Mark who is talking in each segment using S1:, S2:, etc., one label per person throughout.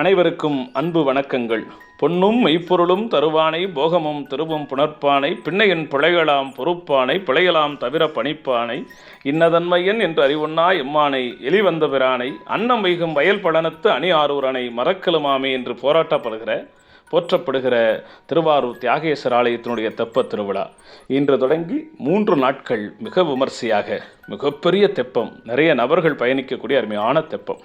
S1: அனைவருக்கும் அன்பு வணக்கங்கள். பொன்னும் மெய்ப்பொருளும் தருவானை போகமும் திருவும் புணர்ப்பானை பின்னையின் பிழைகளாம் பொறுப்பானை பிழையலாம் தவிர பணிப்பானை இன்னதன்மையன் என்று அறிவுண்ணா எம்மானை எலிவந்த பிரானை அன்னம் வைகும் வயல் பழனத்து அணி ஆரூரனை மறக்கலுமாமே என்று போராட்டப்படுகிற போற்றப்படுகிற திருவாரூர் தியாகேஸ்வர ஆலயத்தினுடைய தெப்பத் திருவிழா. இன்று தொடங்கி மூன்று நாட்கள் மிக விமர்சையாக மிகப்பெரிய தெப்பம் நிறைய நபர்கள் பயணிக்கக்கூடிய அருமையான தெப்பம்.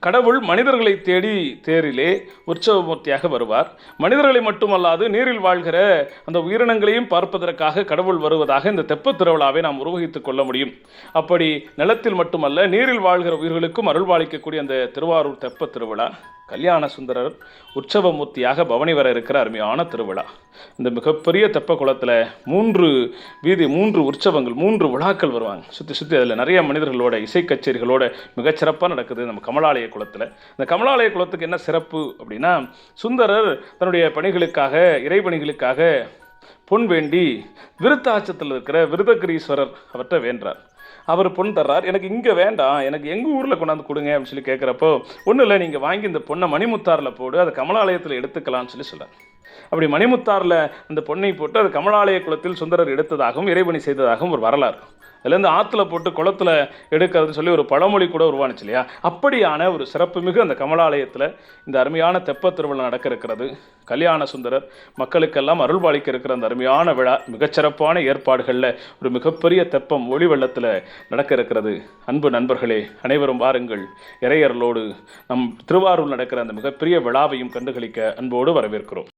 S1: கடவுள் மனிதர்களை தேடி தேரிலே உற்சவமூர்த்தியாக வருவார். மனிதர்களை மட்டுமல்லாது நீரில் வாழ்கிற அந்த உயிரினங்களையும் பார்ப்பதற்காக கடவுள் வருவதாக இந்த தெப்பத் திருவிழாவை நாம் உருவகித்துக் கொள்ள முடியும். அப்படி நிலத்தில் மட்டுமல்ல நீரில் வாழ்கிற உயிர்களுக்கும் அருள்வாளிக்கக்கூடிய அந்த திருவாரூர் தெப்பத் திருவிழா. கல்யாண சுந்தரர் உற்சவமூர்த்தியாக பவனி வர இருக்கிற அருமையான திருவிழா. இந்த மிகப்பெரிய தெப்ப குளத்தில் மூன்று வீதி மூன்று உற்சவங்கள் மூன்று விழாக்கள் வருவாங்க. சுற்றி சுற்றி அதில் நிறைய மனிதர்களோட இசை கச்சேரிகளோட மிகச்சிறப்பாக நடக்குது நம்ம கமலாலய குளத்தில். இந்த கமலாலய குளத்துக்கு என்ன சிறப்பு அப்படின்னா சுந்தரர் தன்னுடைய பணிகளுக்காக இறைப்பணிகளுக்காக பொன் வேண்டி விருத்தாச்சத்தில் இருக்கிற விருதகிரீஸ்வரர் அவற்றை வேண்டார் அவர் பொண்ணு தர்றார். எனக்கு இங்கே வேண்டாம். எனக்கு எங்கள் ஊரில் கொண்டாந்து கொடுங்க அப்படின்னு சொல்லி கேட்குறப்போ ஒன்றும் இல்லை நீங்கள் வாங்கி இந்த பொண்ணை மணிமுத்தாரில் போடு அதை கமலாலயத்தில் எடுத்துக்கலாம்னு சொல்லி சொல்கிறார் அப்படி மணிமுத்தாரில் அந்த பொண்ணை போட்டு அது கமலாலய குளத்தில் சுந்தரர் எடுத்ததாகவும் இறைவனி செய்ததாகவும் ஒரு வரலாறு. அதுலேருந்து ஆற்றுல போட்டு குளத்தில் எடுக்கிறதுன்னு சொல்லி ஒரு பழமொழி கூட உருவானுச்சு இல்லையா? அப்படியான ஒரு சிறப்புமிகு அந்த கமலாலயத்தில் இந்த அருமையான தெப்ப திருவிழா நடக்க இருக்கிறது கல்யாண சுந்தரர் மக்களுக்கெல்லாம் அருள்பாலிக்க இருக்கிற அந்த அருமையான விழா மிகச்சிறப்பான ஏற்பாடுகளில் ஒரு மிகப்பெரிய தெப்பம் ஒளி வெள்ளத்தில் நடக்க இருக்கிறது அன்பு நண்பர்களே அனைவரும் வாருங்கள். இறையர்களோடு நம் திருவாரூர் நடக்கிற அந்த மிகப்பெரிய விழாவையும் கண்டுகளிக்க அன்போடு வரவேற்கிறோம்.